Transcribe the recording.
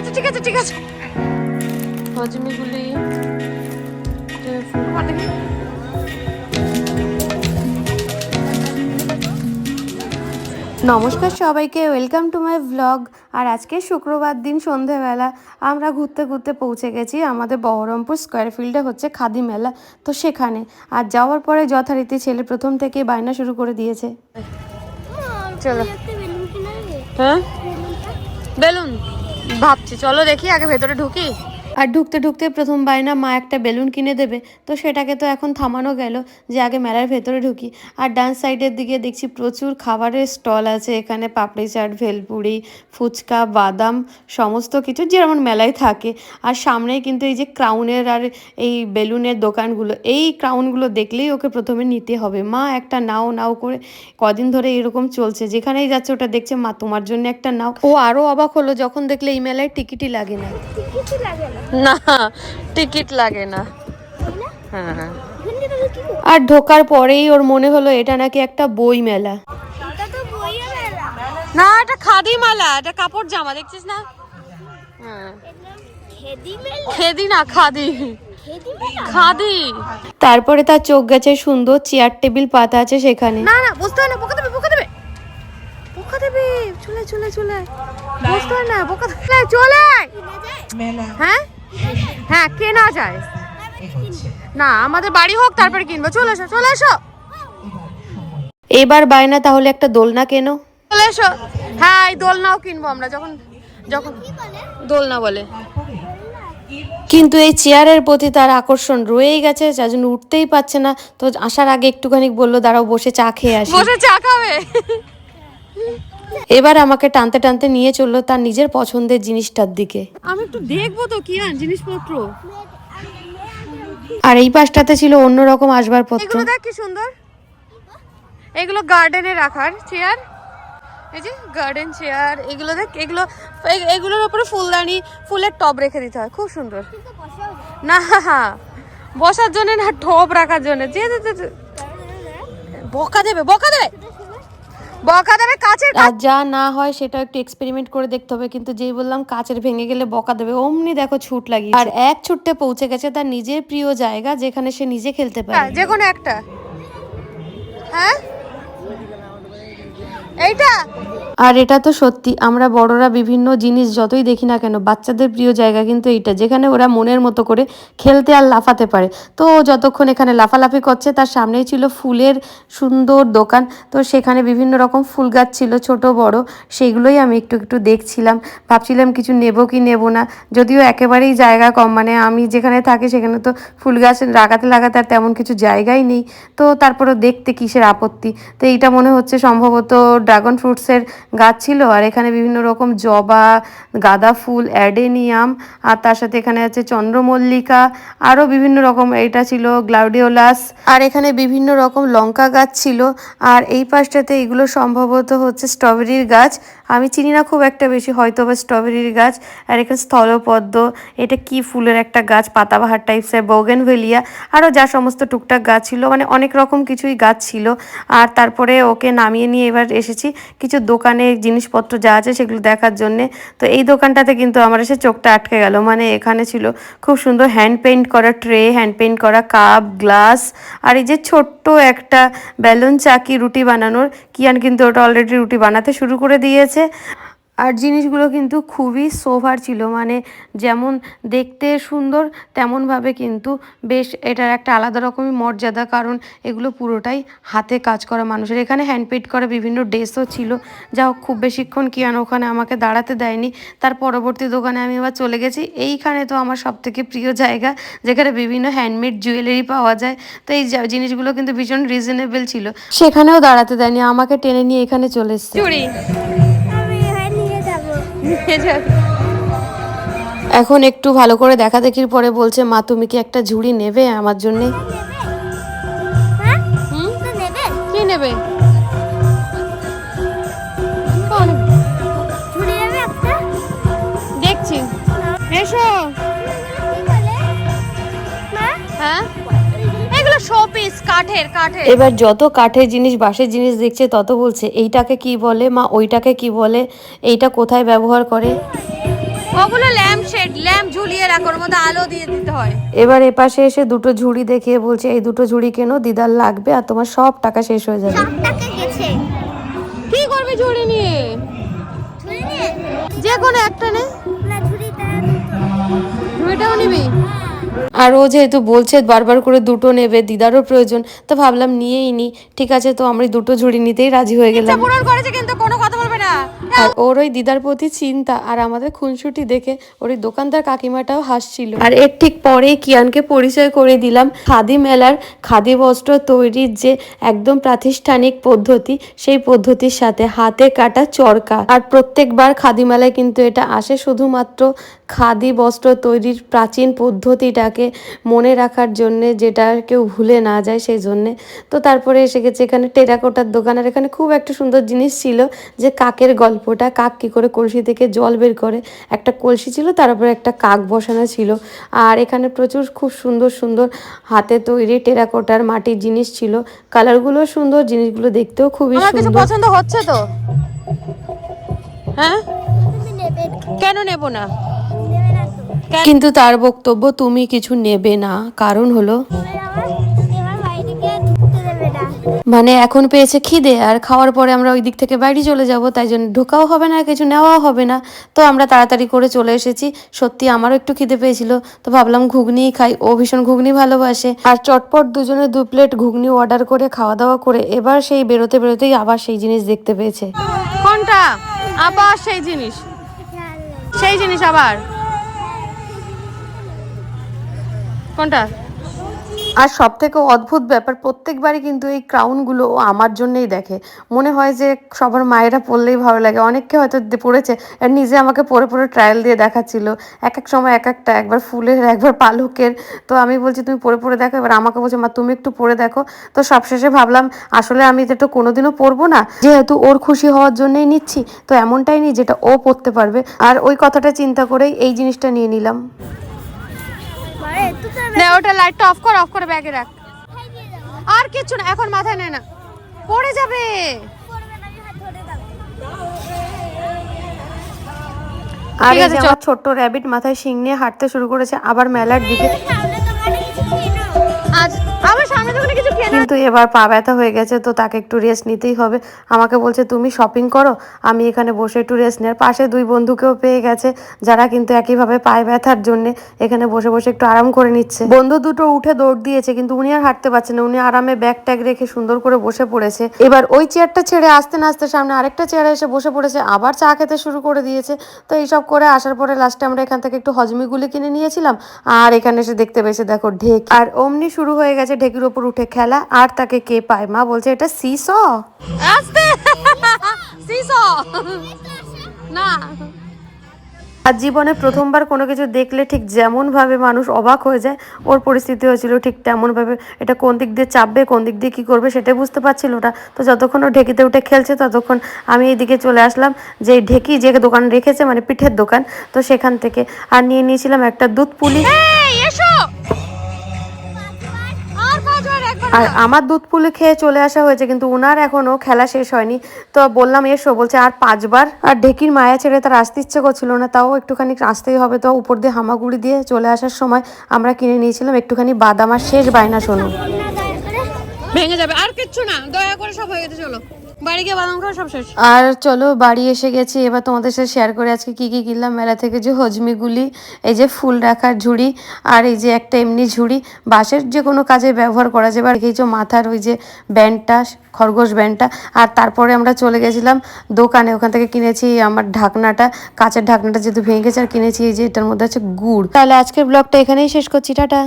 আচ্ছা ঠিক আছে ঠিক আছে। হজমিগুলি নমস্কার সবাইকে ওয়েলকাম টু মাই ভ্লগ আর আজকে শুক্রবার দিন সন্ধেবেলা আমরা ঘুরতে ঘুরতে পৌঁছে গেছি আমাদের বহরমপুর স্কোয়ার ফিল্ডে হচ্ছে খাদি মেলা। তো সেখানে আর যাওয়ার পরে যথারীতি ছেলে প্রথম থেকে বায়না শুরু করে দিয়েছে। চলো। হ্যাঁ? বেলুন? ভাবছি চলো দেখি আগে ভেতরে ঢুকি। আর ঢুকতে ঢুকতে প্রথম বায়না মা একটা বেলুন কিনে দেবে। তো সেটাকে তো এখন থামানো গেল যে আগে মেলার ভেতরে ঢুকি। আর ডান সাইডের দিকে দেখছি প্রচুর খাবারের স্টল আছে। এখানে পাপড়ি চাট ভেলপুরি ফুচকা বাদাম সমস্ত কিছু যেমন মেলায় থাকে। আর সামনেই কিন্তু এই যে ক্রাউনের আর এই বেলুনের দোকানগুলো এই ক্রাউনগুলো দেখলেই ওকে প্রথমে নিতে হবে। মা একটা নাও নাও করে কদিন ধরে এরকম চলছে। যেখানেই যাচ্ছে ওটা দেখছে মা তোমার জন্য একটা নাও। ও আরও অবাক হলো যখন দেখলে এই মেলায় টিকিটই লাগে না। না। টিকিট লাগে না। হ্যাঁ আর ঢোকার পরেই ওর মনে হলো এটা নাকি একটা বই মেলা। না এটা খাদি মালা এটা কাপড় জামা দেখছিস না? হ্যাঁ। খেদি না খাদি। খাদি তারপরে তার চোখ গেছে সুন্দর চেয়ার টেবিল পাতা আছে সেখানে। না না বুঝতে হয় না বোকা দেবে বোকা দেবে। বোকা দেবে চলে চলে চলে। বুঝতে হয় না বোকা চলে। আয়। হ্যাঁ? হ্যাঁ কেনা যায়। না আমাদের বাড়ি হোক তারপরে কিনবো। চলে এসো চলে এসো। এবার বায়না তাহলে একটা দোলনা কেনো। চলে এসো। হ্যাঁ এই দোলনাও কিনবো আমরা যখন যখন দোলনা বলে। কিন্তু এই চেয়ারের প্রতি তার আকর্ষণ রয়েই গেছে যার জন্য উঠতেই পারছে না। তো আসার আগে একটুখানি বলল দাঁড়াও বসে চা খেয়ে আসি। বসে চা খাবে? এবার আমাকে টানতে টানতে নিয়ে চলল তার নিজের পছন্দের জিনিসটার দিকে। আমি একটু দেখব তো কি আন জিনিসপত্র। আর এই পাশটাতে ছিল অন্যরকম আসবাবপত্র। এগুলো দেখ কি সুন্দর। এগুলো গার্ডেনে রাখার চেয়ার এই যে গার্ডেন চেয়ার এগুলো দেখ এগুলো এগুলোর উপরে ফুলদানি ফুলের টব রেখে দিতে হয় খুব সুন্দর। না বসার জন্য না টব রাখার জন্য। যে- বকা দেবে বকা দেবে। বকা দেবে কাচের আর যা না হয় সেটা একটু এক্সপেরিমেন্ট করে দেখতে হবে। কিন্তু যেই বললাম কাচের ভেঙে গেলে বকা দেবে। অমনি দেখো ছুট লাগিয়ে আর এক ছুটতে পৌঁছে গেছে তার নিজের প্রিয় জায়গা যেখানে সে নিজে খেলতে পারে। যে কোনো একটা। হ্যাঁ? এইটা? আর এটা তো সত্যি, আমরা বড়রা বিভিন্ন জিনিস যতই দেখি না কেন, বাচ্চাদের প্রিয় জায়গা কিন্তু এইটা, যেখানে ওরা মনের মতো করে খেলতে আর লাফাতে পারে। তো যতক্ষণ এখানে লাফালাফি করছে, তার সামনেই ছিল ফুলের সুন্দর দোকান। তো সেখানে বিভিন্ন রকম ফুল গাছ ছিল, ছোট, বড় সেগুলোই আমি একটু একটু দেখছিলাম। ভাবছিলাম কিছু নেব কি নেব না, যদিও একেবারেই জায়গা কম মানে আমি যেখানে থাকি সেখানে তো ফুল গাছ লাগাতে লাগাতে আর তেমন কিছু জায়গাই নেই। তো তারপরেও দেখতে কিসের আপত্তি? তো এইটা মনে হচ্ছে সম্ভবত ড্রাগন ফ্রুটসের গাছ ছিল আর এখানে বিভিন্ন রকম জবা, গাঁদা ফুল, অ্যাডেনিয়াম আর তার সাথে এখানে আছে চন্দ্রমল্লিকা, আরও বিভিন্ন রকম এটা ছিল, গ্লাউডিওলাস আর এখানে বিভিন্ন রকম লঙ্কা গাছ ছিল আর এই পাশটাতে এগুলো সম্ভবত হচ্ছে স্ট্রবেরির গাছ। আমি চিনি না খুব একটা বেশি, হয়তো বা স্ট্রবেরির গাছ আর এখানে স্থলপদ্ম, এটা কি ফুলের একটা গাছ, পাতাবাহার টাইপসের বোগেনভেলিয়া আরও যা সমস্ত টুকটাক গাছ ছিল মানে অনেক রকম কিছুই গাছ ছিল। আর তারপরে ওকে নামিয়ে নিয়ে এবার এসেছি কিছু দোকানে জিনিসপত্র যা আছে সেগুলো দেখার জন্যে। তো এই দোকানটাতে কিন্তু আমার এসে চোখটা আটকে গেল। মানে এখানে ছিল খুব সুন্দর হ্যান্ড পেইন্ট করা ট্রে হ্যান্ড পেইন্ট করা কাপ গ্লাস আর এই যে ছোট্ট একটা বেলুন চাকি রুটি বানানোর। কিয়ান কিন্তু ওটা অলরেডি রুটি বানাতে শুরু করে দিয়েছে। আর জিনিসগুলো কিন্তু খুবই সোভার ছিল মানে যেমন দেখতে সুন্দর, তেমনভাবে কিন্তু বেশ এটার একটা আলাদা রকমই মর্যাদা, কারণ এগুলো পুরোটাই হাতে কাজ করা মানুষের। এখানে হ্যান্ডপেড করা বিভিন্ন ড্রেসও ছিল, যা হোক খুব বেশিক্ষণ কিয়ান ওখানে আমাকে দাঁড়াতে দেয়নি। তার পরবর্তী দোকানে আমি আবার চলে গেছি। এইখানে তো আমার সব থেকে প্রিয় জায়গা, যেখানে বিভিন্ন হ্যান্ডমেড জুয়েলারি পাওয়া যায়। তো এই জিনিসগুলো কিন্তু ভীষণ রিজনেবল ছিল। সেখানেও দাঁড়াতে দেয়নি, আমাকে টেনে নিয়ে এখানে চলে এসছে। এখন একটু ভালো করে দেখা দেখির পরে বলছে মা তুমি কি একটা ঝুড়ি নেবে আমার জন্যে? কি নেবে? দেখছি। এসো। কাঠের কাঠের। এবার যত কাঠের জিনিস বাঁশের জিনিস দেখছে তত বলছে এইটাকে কি বলে? মা ওইটাকে কি বলে? এইটা কোথায় ব্যবহার করে? ওগুলো ল্যাম্প শেড ল্যাম্প ঝুলিয়ে রাখো ওর মধ্যে আলো দিয়ে দিতে হয়। এবার এপাশে এসে দুটো ঝুড়ি দেখিয়ে বলছে এই দুটো ঝুড়ি কেনো? দিদার লাগবে আর তোমার সব টাকা শেষ হয়ে যাবে। টাকা গেছে। কি করবি ঝুড়ি নিয়ে? ঝুড়ি নিয়ে? যে কোনো একটা নে। না ঝুড়িটা ঝুড়িটাও নিবি? আর ও যেহেতু বলছে বারবার করে দুটো নেবে দিদারও প্রয়োজন তো ভাবলাম নিয়েই নি। ঠিক আছে তো আমরা দুটো ঝুড়ি নিতেই রাজি হয়ে গেলাম। করেছে কিন্তু কোনো কথা বলবে না। আর ওর ওই দিদার প্রতি চিন্তা আর আমাদের খুনসুটি দেখে ওর ওই দোকানদার কাকিমাটাও হাসছিল। আর এর ঠিক পরেই কিয়ানকে পরিচয় করে দিলাম। খাদি মেলার খাদি বস্ত্র তৈরির যে একদম প্রাতিষ্ঠানিক পদ্ধতি সেই পদ্ধতির সাথে হাতে কাটা চরকা। আর প্রত্যেকবার খাদি মেলায় কিন্তু এটা আসে শুধুমাত্র খাদি বস্ত্র তৈরির প্রাচীন পদ্ধতিটাকে মনে রাখার জন্যে যেটা কেউ ভুলে না যায় সেই জন্যে। তো তারপরে এসে গেছে এখানে টেরাকোটার দোকান আর এখানে খুব একটা সুন্দর জিনিস ছিল যে কাকের গল্পটা কাক কী করে কলসি থেকে জল বের করে। একটা কলসি ছিল তার উপরে একটা কাক বসানো ছিল। আর এখানে প্রচুর খুব সুন্দর সুন্দর হাতে তৈরি টেরাকোটার মাটির জিনিস ছিল। কালারগুলো সুন্দর জিনিসগুলো দেখতেও খুবই সুন্দর। পছন্দ হচ্ছে তো? হ্যাঁ? কেন নেব না? কিন্তু তার বক্তব্য তুমি কিছু নেবে না। কারণ হলো মানে এখন পেয়েছে খিদে আর খাওয়ার পরে আমরা ওই দিক থেকে বাইরে চলে যাব তাই জন্য ঢোকাও হবে না কিছু নেওয়াও হবে না। তো আমরা তাড়াতাড়ি করে চলে এসেছি। সত্যি আমারও একটু খিদে পেয়েছিল। তো ভাবলাম ঘুগনিই খাই ও ভীষণ ঘুগনি ভালোবাসে। আর চটপট দুজনে দু প্লেট ঘুগনি অর্ডার করে খাওয়া দাওয়া করে এবার সেই বেরোতে বেরোতেই আবার সেই জিনিস দেখতে পেয়েছে। কোনটা? আবার সেই জিনিস। সেই জিনিস আবার? কোনটা? আর সব থেকে অদ্ভুত ব্যাপার, প্রত্যেকবারই কিন্তু এই ক্রাউনগুলো ও আমার জন্যই দেখে। মনে হয় যে সবার মায়েরা পরলেই ভালো লাগে। অনেককে হয়তো পড়েছে, আর নিজে আমাকে পরে পরে ট্রায়াল দিয়ে দেখাচ্ছিল। এক এক সময় এক একটা, একবার ফুলের, একবার পালকের। তো আমি বলছি, তুমি পরে পরে দেখো। এবার আমাকে বলছে, মা, তুমি একটু পরে দেখো। তো সবশেষে ভাবলাম, আসলে আমি এটা কোনোদিনও পরবো না। যেহেতু ওর খুশি হওয়ার জন্যই নিচ্ছি, তো এমনটাই নি যেটা ও পরতে পারবে। আর ওই কথাটা চিন্তা করেই এই জিনিসটা নিয়ে নিলাম। নে ওটা লাইটটা অফ কর অফ করে ব্যাগে রাখ। আর কিচ্ছু না এখন মাথায় নেয় না। পড়ে যাবে। আর এই যে আমার ছোট্ট র্যাবিট মাথায় শিং নিয়ে হাঁটতে শুরু করেছে আবার মেলার দিকে কিন্তু এবার পা ব্যথা হয়ে গেছে, তো তাকে একটু রেস্ট নিতেই হবে। আমাকে বলছে, তুমি শপিং করো? আমি এখানে বসে একটু রেস্ট নেওয়ার পাশে দুই বন্ধুকেও পেয়ে গেছে, যারা কিন্তু একইভাবে পায়ে ব্যথার জন্য এখানে বসে বসে একটু আরাম করে নিচ্ছে। বন্ধু দুটো উঠে দৌড় দিয়েছে, কিন্তু উনি আর হাঁটতে পারছে না। উনি আরামে ব্যাগ ট্যাগ রেখে সুন্দর করে বসে পড়েছে। এবার ওই চেয়ারটা ছেড়ে আসতে না আসতে সামনে আরেকটা চেয়ারে এসে বসে পড়েছে, আবার চা খেতে শুরু করে দিয়েছে। তো এইসব করে আসার পরে লাস্টে আমরা এখান থেকে একটু হজমিগুলি কিনে নিয়েছিলাম। আর এখানে এসে দেখতে পেয়েছে, দেখো ঢেক। আর অমনি শুরু হয়ে গেছে ঢেকির ওপর উঠে খেলা। আর তাকে কে পায়? মা বলছে এটা সিস? না। আর জীবনে প্রথমবার কোনো কিছু দেখলে ঠিক যেমনভাবে মানুষ অবাক হয়ে যায় ওর পরিস্থিতি হয়েছিল ঠিক তেমনভাবে এটা কোন দিক দিয়ে চাপবে কোন দিক দিয়ে কী করবে সেটাই বুঝতে পারছিল না। তো যতক্ষণ ও ঢেকিতে উঠে খেলছে ততক্ষণ আমি এইদিকে চলে আসলাম যে ঢেকি যে দোকান রেখেছে মানে পিঠের দোকান তো সেখান থেকে। আর নিয়ে নিয়েছিলাম একটা দুধ পুলি। আর আমার দুধ পুলি খেয়ে চলে আসা হয়েছে, কিন্তু উনার এখনও খেলা শেষ হয়নি। তো বললাম, এসো। বলছে, আর পাঁচবার। আর ঢেকির মায়া ছেড়ে তার আসতে ইচ্ছে করছিল না, তাও একটুখানি আসতেই হবে। তো উপর দিয়ে হামাগুড়ি দিয়ে চলে আসার সময় আমরা কিনে নিয়েছিলাম একটুখানি বাদাম আর শেষ বায়না, শোনো। ভেঙে যাবে, আর কিচ্ছু না, দয়া করে সব হয়ে গেছে, চলো। বাড়ি গিয়ে বাদাম খাওয়া সব শেষ। আর চলো, বাড়ি এসে গেছি। এবার তোমাদের সাথে শেয়ার করে আজকে কি কি কিনলাম। মেলা থেকে যে হজমিগুলি এই যে ফুল রাখার ঝুড়ি, আর এই যে একটা এমনি ঝুড়ি। বাঁশের যে কোনো কাজে ব্যবহার করা যাবে আর এই মাথার ওই যে ব্যান্ডটা, খরগোশ ব্যান্ডটা। আর তারপরে আমরা চলে গেছিলাম দোকানে। ওখান থেকে কিনেছি আমার ঢাকনাটা, কাঁচের ঢাকনাটা যেহেতু ভেঙে গেছে, আর কিনেছি এই যে এটার মধ্যে আছে গুড়। তাহলে আজকের ব্লগটা এখানেই শেষ করছি। টাটা।